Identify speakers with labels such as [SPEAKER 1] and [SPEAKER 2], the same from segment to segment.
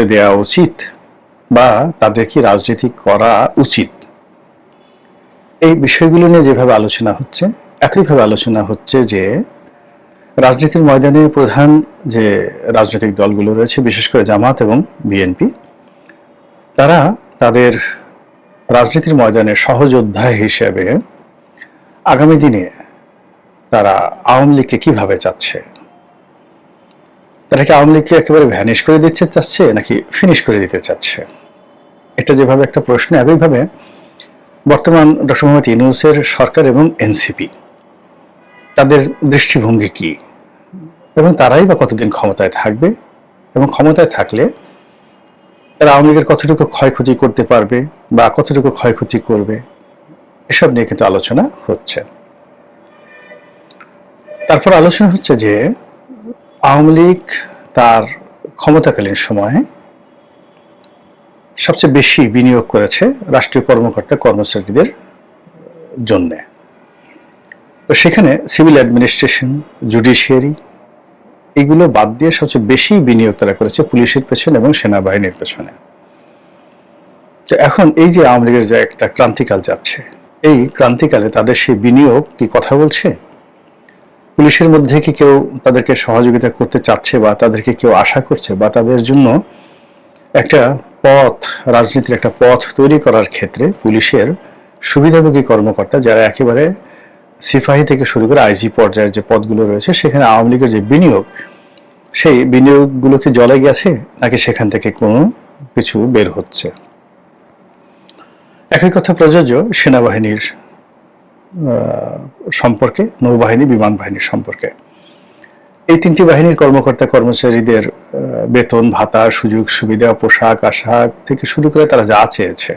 [SPEAKER 1] করতে দেওয়া উচিত বা তাদের কি রাজনীতি করা উচিত? এই বিষয়গুলো নিয়ে যেভাবে আলোচনা হচ্ছে, একইভাবে আলোচনা হচ্ছে যে রাজনীতির ময়দানে প্রধান যে রাজনৈতিক দলগুলো রয়েছে, বিশেষ করে জামাত এবং বিএনপি, তারা তাদের রাজনীতির ময়দানে সহযোদ্ধা হিসেবে আগামী দিনে তারা আওয়ামী লীগকে কীভাবে চাচ্ছে? তারা কি আওয়ামী লীগকে একেবারে ভ্যানিশ করে দিতে চাচ্ছে নাকি ফিনিশ করে দিতে চাচ্ছে? এটা যেভাবে একটা প্রশ্ন একইভাবে বর্তমান ডক্টর মোহাম্মদ ইউনুসের সরকার এবং এনসিপি, তাদের দৃষ্টিভঙ্গি কি? এবং তারাই বা কতদিন ক্ষমতায় থাকবে? এবং ক্ষমতায় থাকলে তারা আওয়ামী লীগের কতটুকু ক্ষয়ক্ষতি করতে পারবে বা কতটুকু ক্ষয়ক্ষতি করবে? এসব নিয়ে কিন্তু আলোচনা হচ্ছে। তারপর আলোচনা হচ্ছে যে আওয়ামী লীগ তার ক্ষমতাকালীন সময়ে সবচেয়ে বেশি বিনিয়োগ করেছে রাষ্ট্রীয় কর্মকর্তা, কর্মচারীদের জন্যে। তো সেখানে সিভিল অ্যাডমিনিস্ট্রেশন, জুডিশিয়ারি এগুলো বাদ দিয়ে সবচেয়ে বেশি বিনিয়োগ তারা করেছে পুলিশের পেছনে এবং সেনাবাহিনীর পেছনে। তো এখন এই যে আওয়ামী লীগের যে একটা ক্রান্তিকাল যাচ্ছে, এই ক্রান্তিকালে তাদের সেই বিনিয়োগ কি কথা বলছে? পুলিশের মধ্যে কি কেউ তাদেরকে সহযোগিতা করতে চাচ্ছে বা তাদেরকে কেউ আশা করছে বা তাদের জন্য একটা পথ, রাজনীতির একটা পথ তৈরি করার ক্ষেত্রে পুলিশের সুবিধাভোগী কর্মকর্তা যারা একেবারে সিপাহী থেকে শুরু করে আইজি পর্যায়ের যে পদগুলো রয়েছে, সেখানে আওয়ামী লীগের যে বিনিয়োগ, সেই বিনিয়োগগুলো কি জলে গেছে নাকি সেখান থেকে কোনো কিছু বের হচ্ছে? একই কথা প্রযোজ্য সেনাবাহিনীর সম্পর্কে, নৌবাহিনী, বিমান বাহিনীর সম্পর্কে। এই তিনটি বাহিনীর কর্মকর্তা, কর্মচারীদের বেতন, ভাতা, সুযোগ, সুবিধা, পোশাক, আশাক থেকে শুরু করে তারা যা চেয়েছে,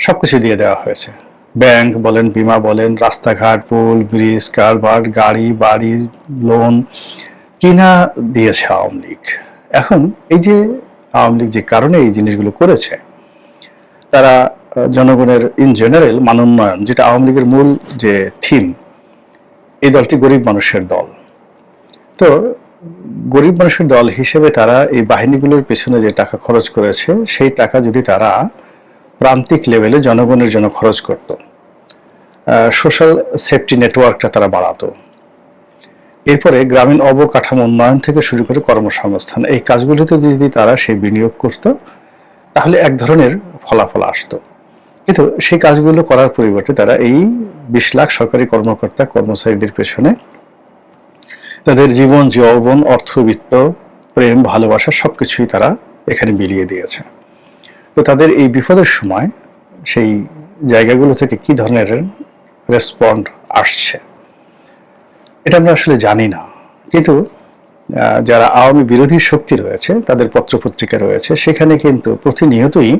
[SPEAKER 1] সবকিছু দিয়ে দেওয়া হয়েছে। ব্যাংক বলেন, বিমা বলেন, রাস্তাঘাট, পুল, ব্রিজ, কারবার, গাড়ি, বাড়ি, লোন, কিনা দিয়েছে আওয়ামী লীগ। এখন এই যে আওয়ামী লীগ যে কারণে এই জিনিসগুলো করেছে, তারা জনগণের ইন জেনারেল মানোন্নয়ন, যেটা আওয়ামী লীগের মূল যে থিম এই দলটি গরিব মানুষের দল। তো গরিব মানুষের দল হিসেবে তারা এই বাহিনীগুলোর পেছনে যে টাকা খরচ করেছে, সেই টাকা যদি তারা প্রান্তিক লেভেলে জনগণের জন্য খরচ করত সোশ্যাল সেফটি নেটওয়ার্কটা তারা বাড়াতো। এরপরে গ্রামীণ অবকাঠামো উন্নয়ন থেকে শুরু করে কর্মসংস্থান, এই কাজগুলিতে যদি তারা সেই বিনিয়োগ করত, তাহলে এক ধরনের ফলাফল আসতো। কিন্তু সেই কাজগুলো করার পরিবর্তে তারা এই বিশ লাখ সরকারি কর্মকর্তা, কর্মচারীদের পেছনে তাদের জীবন, যৌবন, অর্থবিত্ত, প্রেম, ভালোবাসা সবকিছুই তারা এখানে বিলিয়ে দিয়েছে। তো তাদের এই বিপদের সময় সেই জায়গাগুলো থেকে কি ধরনের রেসপন্ড আসছে? এটা আমরা আসলে জানি না। কিন্তু যারা আওয়ামী বিরোধী শক্তি রয়েছে, তাদের পত্রপত্রিকা রয়েছে, সেখানে কিন্তু প্রতিনিয়তই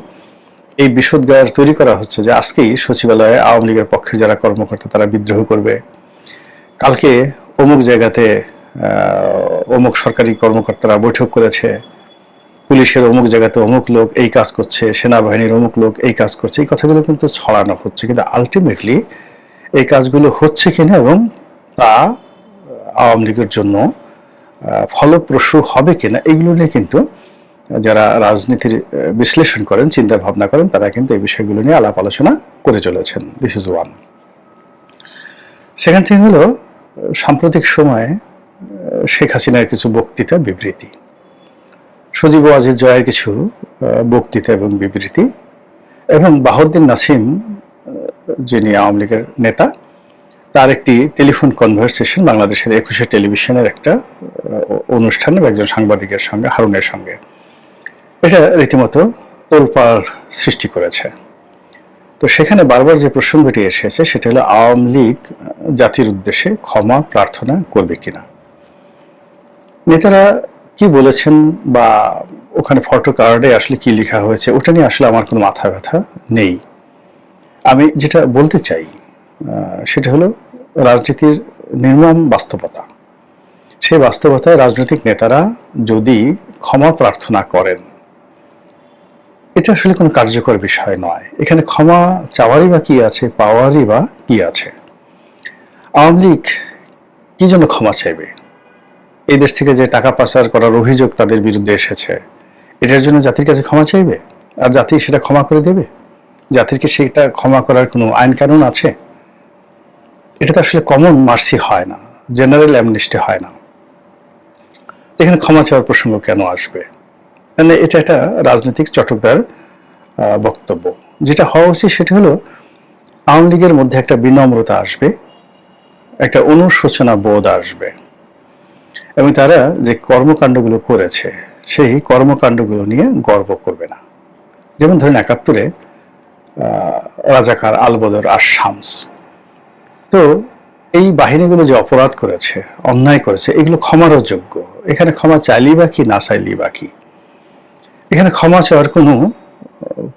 [SPEAKER 1] এই বিশোদ্গার তৈরি করা হচ্ছে যে আজকেই সচিবালয়ে আওয়ামী লীগের পক্ষে যারা কর্মকর্তা, তারা বিদ্রোহ করবে। কালকে অমুক জায়গাতে অমুক সরকারি কর্মকর্তারা বৈঠক করেছে। পুলিশের অমুক জায়গাতে অমুক লোক এই কাজ করছে, সেনাবাহিনীর অমুক লোক এই কাজ করছে। এই কথাগুলো কিন্তু ছড়ানো হচ্ছে, কিন্তু আলটিমেটলি এই কাজগুলো হচ্ছে কিনা এবং তা আওয়ামী লীগের জন্য ফলপ্রসূ হবে কিনা, এগুলো নিয়ে কিন্তু যারা রাজনীতির বিশ্লেষণ করেন চিন্তা ভাবনা করেন, তারা কিন্তু এই বিষয়গুলো নিয়ে আলাপ আলোচনা করে চলেছেন। দিস ইজ ওয়ান সেখান থেকে হলো, সাম্প্রতিক সময়ে শেখ হাসিনার কিছু বক্তৃতা, বিবৃতি। সজীব ওয়াজির জয়ের কিছু বক্তৃতা এবং বিবৃতি এবং বাহদ্দিন নাসিম যিনি আওয়ামী লীগের নেতা, তার একটি টেলিফোন কনভারসেশন, বাংলাদেশের একুশে টেলিভিশনের একটা অনুষ্ঠানে একজন সাংবাদিকের সঙ্গে, হারুনের সঙ্গে। এটা রীতিমতো তোলপাড় সৃষ্টি করেছে। তো সেখানে বারবার যে প্রসঙ্গটি এসেছে, সেটা হলো আওয়ামী লীগ জাতির উদ্দেশ্যে ক্ষমা প্রার্থনা করবে কিনা। নেতারা কি বলেছেন বা ওখানে ফটো কার্ডে আসলে কি লেখা হয়েছে, ওটা নিয়ে আসলে আমার কোনো মাথা ব্যথা নেই। আমি যেটা বলতে চাই সেটা হলো রাজনীতির নির্মম বাস্তবতা। সেই বাস্তবতায় রাজনৈতিক নেতারা যদি ক্ষমা প্রার্থনা করেন এটা আসলে কোনো কার্যকর বিষয় নয়। এখানে ক্ষমা চাওয়ারই বা কি আছে, পাওয়ারই বা কি আছে? আওয়ামী লীগ কি জন্য ক্ষমা চাইবে? এই দেশ থেকে যে টাকা পাচার করার অভিযোগ তাদের বিরুদ্ধে এসেছে, এটার জন্য জাতির কাছে ক্ষমা চাইবে? আর জাতি সেটা ক্ষমা করে দেবে? জাতির কি সেটা ক্ষমা করার কোনো আইন কানুন আছে? এটা তো আসলে কমন মার্সি হয় না জেনারেল অ্যামনিস্টি হয় না। এখানে ক্ষমা চাওয়ার প্রসঙ্গ কেন আসবে? মানে এটা একটা রাজনৈতিক চটকদার বক্তব্য। যেটা হওয়া উচিত সেটা হলো, আওয়ামী লীগের মধ্যে একটা বিনম্রতা আসবে, একটা অনুশোচনা বোধ আসবে। এবং তারা যে কর্মকাণ্ডগুলো করেছে, সেই কর্মকাণ্ডগুলো নিয়ে গর্ব করবে না। যেমন ধরেন একাত্তরে রাজাকার আলবদর আর শামস তো এই বাহিনীগুলো যে অপরাধ করেছে, অন্যায় করেছে, এগুলো ক্ষমারও যোগ্য। এখানে ক্ষমা চাইলেই বা কি, না চাইলেই বা কি? এখানে ক্ষমা চাওয়ার কোনো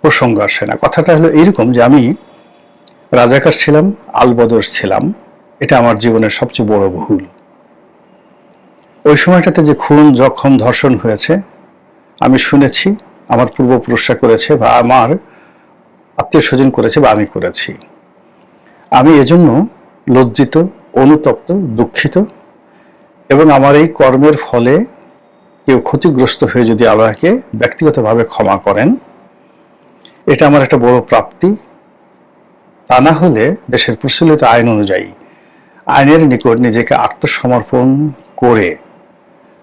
[SPEAKER 1] প্রসঙ্গ আসে না। কথাটা হলো এইরকম যে আমি রাজাকার ছিলাম, আলবদর ছিলাম। এটা আমার জীবনের সবচেয়ে বড় ভুল। ওই সময়টাতে যে খুন, জখম, ধর্ষণ হয়েছে, আমি শুনেছি, আমার পূর্বপুরুষরা করেছে বা আমার আত্মীয় স্বজন করেছে বা আমি করেছি। আমি এজন্য লজ্জিত, অনুতপ্ত, দুঃখিত এবং আমার এই কর্মের ফলে কেউ ক্ষতিগ্রস্ত হয়ে যদি আমাকে ব্যক্তিগতভাবে ক্ষমা করেন, এটা আমার একটা বড় প্রাপ্তি। তা না হলে দেশের প্রচলিত আইন অনুযায়ী, আইনের নিকট নিজেকে আত্মসমর্পণ করে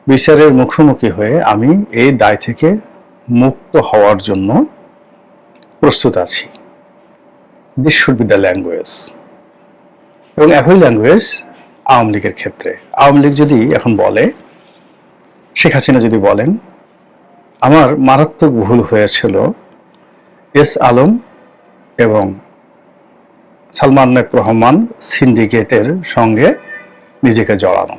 [SPEAKER 1] বিচারের মুখোমুখি হয়ে আমি এই দায় থেকে মুক্ত হওয়ার জন্য প্রস্তুত আছি। This should be the language এবং একই ল্যাঙ্গুয়েজ আওয়ামী লীগের ক্ষেত্রে। আওয়ামী লীগ যদি এখন বলে শেখ হাসিনা যদি বলেন, আমার মারাত্মক ভুল হয়েছিল এস আলম এবং সালমান নেক রহমান সিন্ডিকেটের সঙ্গে নিজেকে জড়ানো।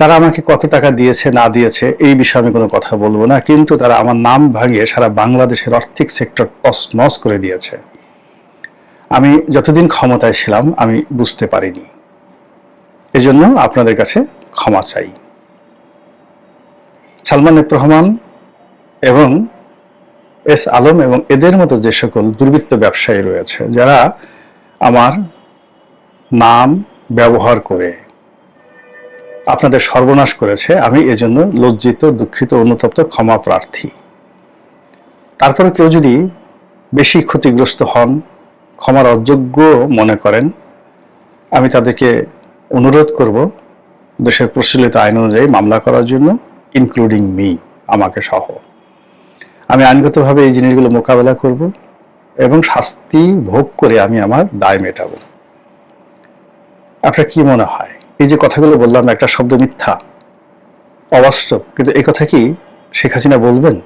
[SPEAKER 1] তারা আমাকে কত টাকা দিয়েছে, না দিয়েছে, এই বিষয়ে আমি কোনো কথা বলব না, কিন্তু তারা আমার নাম ভাঙিয়ে সারা বাংলাদেশের আর্থিক সেক্টর টস নস করে দিয়েছে। আমি যতদিন ক্ষমতায় ছিলাম, আমি বুঝতে পারিনি। এজন্য আপনাদের কাছে ক্ষমা চাই। সালমান রহমান এবং এস আলম এবং এদের মতো যে সকল দুর্বৃত্ত ব্যবসায়ী রয়েছে, যারা আমার নাম ব্যবহার করে আপনাদের সর্বনাশ করেছে, আমি এজন্য লজ্জিত, দুঃখিত, অনুতপ্ত, ক্ষমা প্রার্থী। তারপরে কেউ যদি বেশি ক্ষতিগ্রস্ত হন, ক্ষমার অযোগ্য মনে করেন, আমি তাদেরকে অনুরোধ করব দেশের প্রচলিত আইন অনুযায়ী মামলা করার জন্য। ইনক্লুডিং মি আমাকে সহ। আমি আইনগতভাবে এই জিনিসগুলো মোকাবেলা করব এবং শাস্তি ভোগ করে আমি আমার দায় মেটাবো। আপনার কি মনে হয়? এই যে কথাগুলো বললাম, একটা শব্দ মিথ্যা, অবাস্তব, কিন্তু এই কথা কি শেখ হাসিনা বলবেন?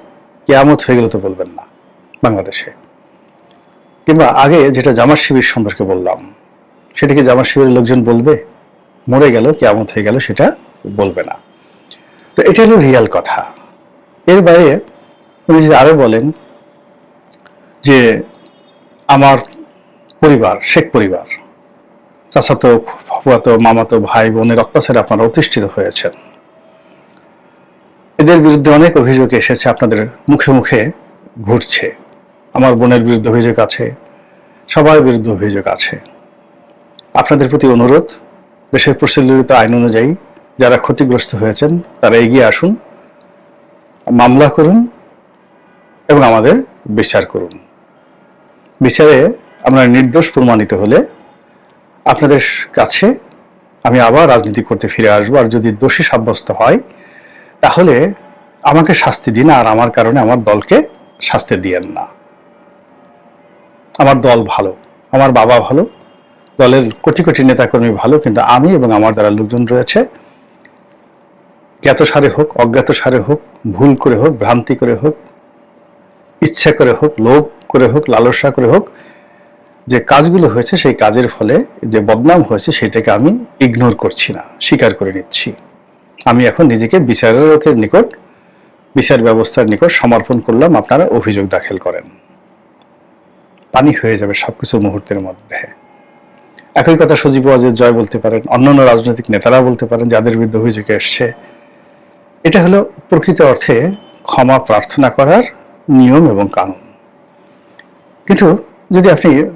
[SPEAKER 1] কেয়ামত হয়ে গেলে তো বলবেন না বাংলাদেশে। কিংবা আগে যেটা জামার শিবির সম্পর্কে বললাম সেটাকে জামার শিবিরের লোকজন বলবে? মরে গেল, কেয়ামত হয়ে গেল, সেটা বলবে না। তো এটা হলো রিয়াল কথা। এর বাইরে উনি যদি আরও বলেন যে আমার পরিবার, শেখ পরিবার, চাচাতো ফুয়াতো মামাতো, ভাই, বোনের অত্যাচারে আপনারা অতিষ্ঠিত হয়েছেন। এদের বিরুদ্ধে অনেক অভিযোগ এসেছে, আপনাদের মুখে মুখে ঘুরছে। আমার বোনের বিরুদ্ধে অভিযোগ আছে, সবার বিরুদ্ধে অভিযোগ আছে। আপনাদের প্রতি অনুরোধ, দেশের প্রচলিত আইন অনুযায়ী যারা ক্ষতিগ্রস্ত হয়েছেন, তারা এগিয়ে আসুন, মামলা করুন এবং আমাদের বিচার করুন। বিচারে আমরা নির্দোষ প্রমাণিত হলে আপনাদের কাছে আমি আবার রাজনীতি করতে ফিরে আসব। আর যদি দোষী সাব্যস্ত হয়, তাহলে আমাকে শাস্তি দিন আর আমার কারণে আমার দলকে শাস্তি দিয়েন না। আমার দল ভালো, আমার বাবা ভালো, দলের কোটি কোটি নেতাকর্মী ভালো, কিন্তু আমি এবং আমার যারা লোকজন রয়েছে জ্ঞাত সারে হোক অজ্ঞাত সারে হোক, ভুল করে হোক, ভ্রান্তি করে হোক, ইচ্ছা করে হোক, লোভ করে হোক, লালসা করে হোক, যে কাজগুলো হয়েছে সেই কাজের ফলে যে বদনাম হয়েছে সেটাকে আমি ইগনোর করছি না, স্বীকার করে নিচ্ছি। আমি এখন নিজেকে বিচারকের নিকট, বিচার ব্যবস্থার নিকট সমর্পণ করলাম, আপনারা অভিযোগ দাখিল করেন। পানি হয়ে যাবে সবকিছু মুহূর্তের মধ্যে। একই কথা সজীব ওয়াজের জয় বলতে পারেন, অন্যান্য রাজনৈতিক নেতারা বলতে পারেন, যাদের বিরুদ্ধে অভিযোগ এসছে। এটা হলো প্রকৃত অর্থে ক্ষমা প্রার্থনা করার নিয়ম এবং কানুন। কিন্তু যদি আপনি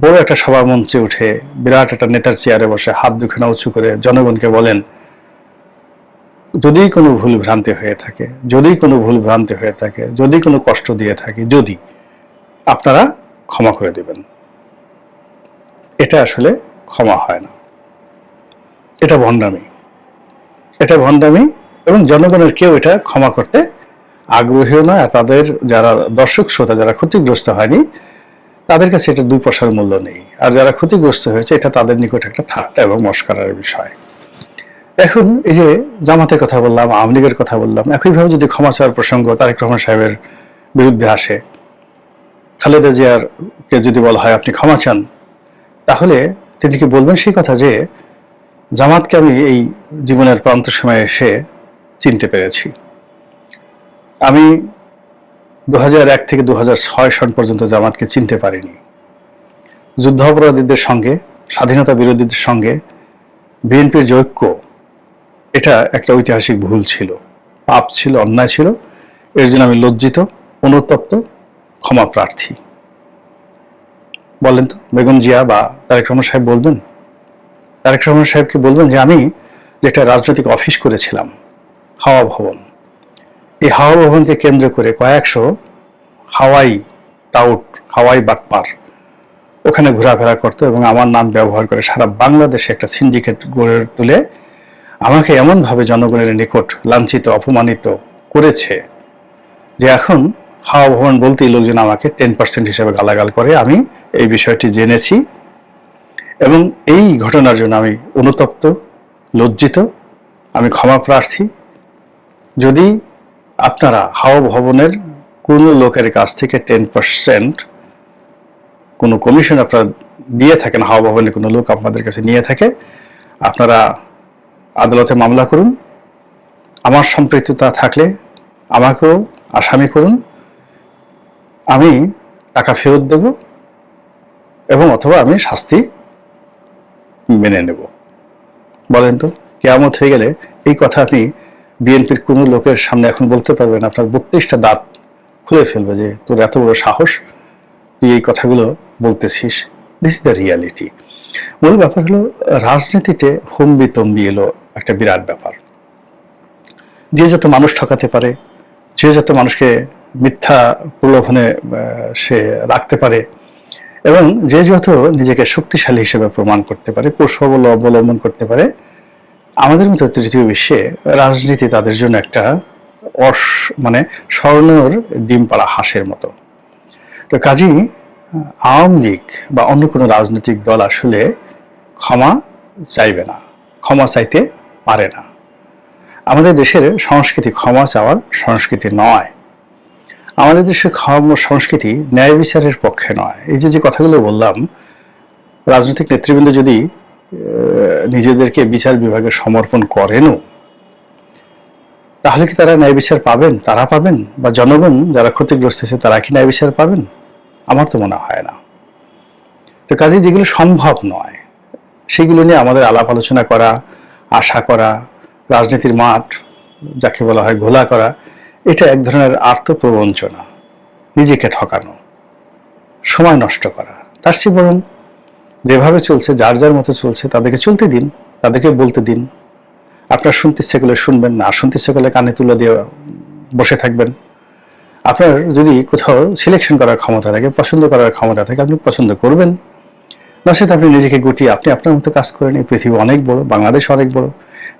[SPEAKER 1] বড় একটা সভা মঞ্চে উঠে, বিরাট একটা নেতার চেয়ারে বসে হাত দুখানা উঁচু করে জনগণকে বলেন, যদি কোনো ভুল ভ্রান্তি হয়ে থাকে, যদি কোনো ভুল ভ্রান্তি হয়ে থাকে, যদি কোনো কষ্ট দিয়ে থাকে, যদি, আপনারা ক্ষমা করে দেবেন। এটা আসলে ক্ষমা হয় না। এটা ভণ্ডামি। এটা ভণ্ডামি এবং জনগণের কেউ এটা ক্ষমা করতে আগ্রহীও নয় তাদের যারা দর্শক শ্রোতা, যারা ক্ষতিগ্রস্ত হয়নি, তাদের কাছে এটা দুই পয়সার মূল্য নেই। আর যারা ক্ষতিগ্রস্ত হয়েছে, এটা তাদের নিকট একটা ঠাট্টা এবং মস্কারের বিষয়। এখন এই যে জামাতের কথা বললাম, আওয়ামী লীগের কথা বললাম, একইভাবে যদি ক্ষমা চাওয়ার প্রসঙ্গ তারেক রহমান সাহেবের বিরুদ্ধে আসে, খালেদা জিয়ার কে যদি বলা হয় আপনি ক্ষমা চান, তাহলে তিনি কি বলবেন সেই কথা যে, জামাতকে আমি এই জীবনের প্রান্ত সময়ে এসে চিনতে পেরেছি। আমি দু এক থেকে দু হাজার ছয় সন পর্যন্ত জামাতকে চিনতে পারিনি। যুদ্ধ অপরাধীদের সঙ্গে, স্বাধীনতা বিরোধীদের সঙ্গে, বিএনপির যে ঐক্য, এটা একটা ঐতিহাসিক ভুল ছিল। পাপ ছিল, অন্যায় ছিল। এর জন্য আমি লজ্জিত, অনুতপ্ত, ক্ষমা প্রার্থী। বলেন তো, বেগম জিয়া বা তারেক রহমান সাহেব বলবেন? তারেক রহমান সাহেবকে বলবেন যে, আমি যেটা রাজনৈতিক অফিস করেছিলাম হাওয়া ভবন এই হাওয়া ভবনকে কেন্দ্র করে কয়েকশো হাওয়াই টাউট, হাওয়াই বাটপার ওখানে ঘোরাফেরা করতো এবং আমার নাম ব্যবহার করে সারা বাংলাদেশে একটা সিন্ডিকেট গড়ে তুলে আমাকে এমনভাবে জনগণের নিকট লাঞ্ছিত, অপমানিত করেছে যে এখন হাওয়া ভবন বলতেই লোকজন আমাকে টেন পার্সেন্ট হিসেবে গালাগাল করে। আমি এই বিষয়টি জেনেছি এবং এই ঘটনার জন্য আমি অনুতপ্ত, লজ্জিত, আমি ক্ষমা প্রার্থী। যদি আপনারা হাওয়া ভবনের কোনো লোকের কাছ থেকে টেন পার্সেন্ট কোনো কমিশন আপনারা দিয়ে থাকেন হাওয়া ভবনের কোনো লোক আপনাদের কাছে নিয়ে থাকে, আপনারা আদালতে মামলা করুন। আমার সম্পৃক্ততা থাকলে আমাকেও, আসামি করুন। আমি টাকা ফেরত দেব এবং অথবা আমি শাস্তি মেনে নেব। বলেন তো, কেয়ামত হয়ে গেলে এই কথা আপনি বিএনপির কোনো লোকের সামনে এখন বলতে পারবেন আপনার বত্রিশটা দাঁত খুলে ফেলবে যে তোর এত বড় সাহস, তুই এই কথাগুলো বলতেছিস। দিস দ্য রিয়ালিটি মূল ব্যাপার হলো, রাজনীতিতে হম্বি তম্বি এলো একটা বিরাট ব্যাপার। যে যত মানুষ ঠকাতে পারে, যে যত মানুষকে মিথ্যা প্রলোভনে সে রাখতে পারে, এবং যে যত নিজেকে শক্তিশালী হিসেবে প্রমাণ করতে পারে কৌশল অবলম্বন করতে পারে আমাদের মতো তৃতীয় বিশ্বে রাজনীতি তাদের জন্য একটা অস মানে স্বর্ণর ডিম পাড়া হাঁসের মতো। তো কাজী, আওয়ামী লীগ বা অন্য কোনো রাজনৈতিক দল আসলে ক্ষমা চাইবে না, ক্ষমা চাইতে পারে না। আমাদের দেশের সংস্কৃতি ক্ষমা চাওয়ার সংস্কৃতি নয়। আমাদের দেশের ক্ষমা সংস্কৃতি ন্যায় বিচারের পক্ষে নয়। এই যে যে কথাগুলো বললাম, রাজনৈতিক নেতৃবৃন্দ যদি নিজেদেরকে বিচার বিভাগে সমর্পণ করেনও, তাহলে কি তারা ন্যায় বিচার পাবেন? তারা পাবেন? বা জনগণ যারা ক্ষতিগ্রস্ত হয়েছে, তারা কি ন্যায় বিচার পাবেন? আমার তো মনে হয় না। তো কাজে যেগুলো সম্ভব নয়, সেগুলো নিয়ে আমাদের আলাপ আলোচনা করা, আশা করা, রাজনীতির মাঠ, যাকে বলা হয় ঘোলা করা, এটা এক ধরনের আত্মপ্রবঞ্চনা নিজেকে ঠকানো, সময় নষ্ট করা। তার চেয়ে বরং যেভাবে চলছে, যার যার মতো চলছে, তাদেরকে চলতে দিন, তাদেরকে বলতে দিন। আপনার শুনতে ইচ্ছে করলে শুনবেন না, শুনতে ইচ্ছে করলে কানে তুলে দিয়ে বসে থাকবেন। আপনার যদি কোথাও সিলেকশন করার ক্ষমতা থাকে, পছন্দ করার ক্ষমতা থাকে, আপনি পছন্দ করবেন। না নচেত আপনি নিজেকে গুটিয়ে, আপনি আপনার মতো কাজ করেন। এই পৃথিবী অনেক বড়, বাংলাদেশ অনেক বড়।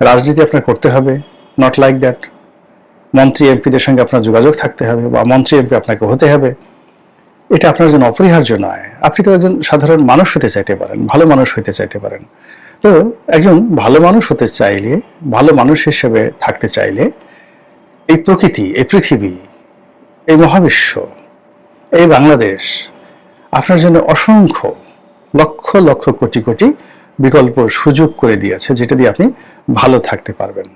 [SPEAKER 1] রাজনীতি আপনার করতে হবে নট লাইক দ্যাট মন্ত্রী এমপিদের সঙ্গে আপনার যোগাযোগ থাকতে হবে বা মন্ত্রী এমপি আপনাকে হতে হবে। এটা আপনার জন্য অপরিহার্য নয়। আপনি তো একজন সাধারণ মানুষ হতে চাইতে পারেন, ভালো মানুষ হতে চাইতে পারেন। তো একজন ভালো মানুষ হতে চাইলে, ভালো মানুষ হিসেবে থাকতে চাইলে এই প্রকৃতি, এই পৃথিবী, এই মহাবিশ্ব, এই বাংলাদেশ আপনার জন্য অসংখ্য, লক্ষ লক্ষ কোটি কোটি বিকল্প সুযোগ করে দিয়েছে, যেটা দিয়ে আপনি ভালো থাকতে পারবেন।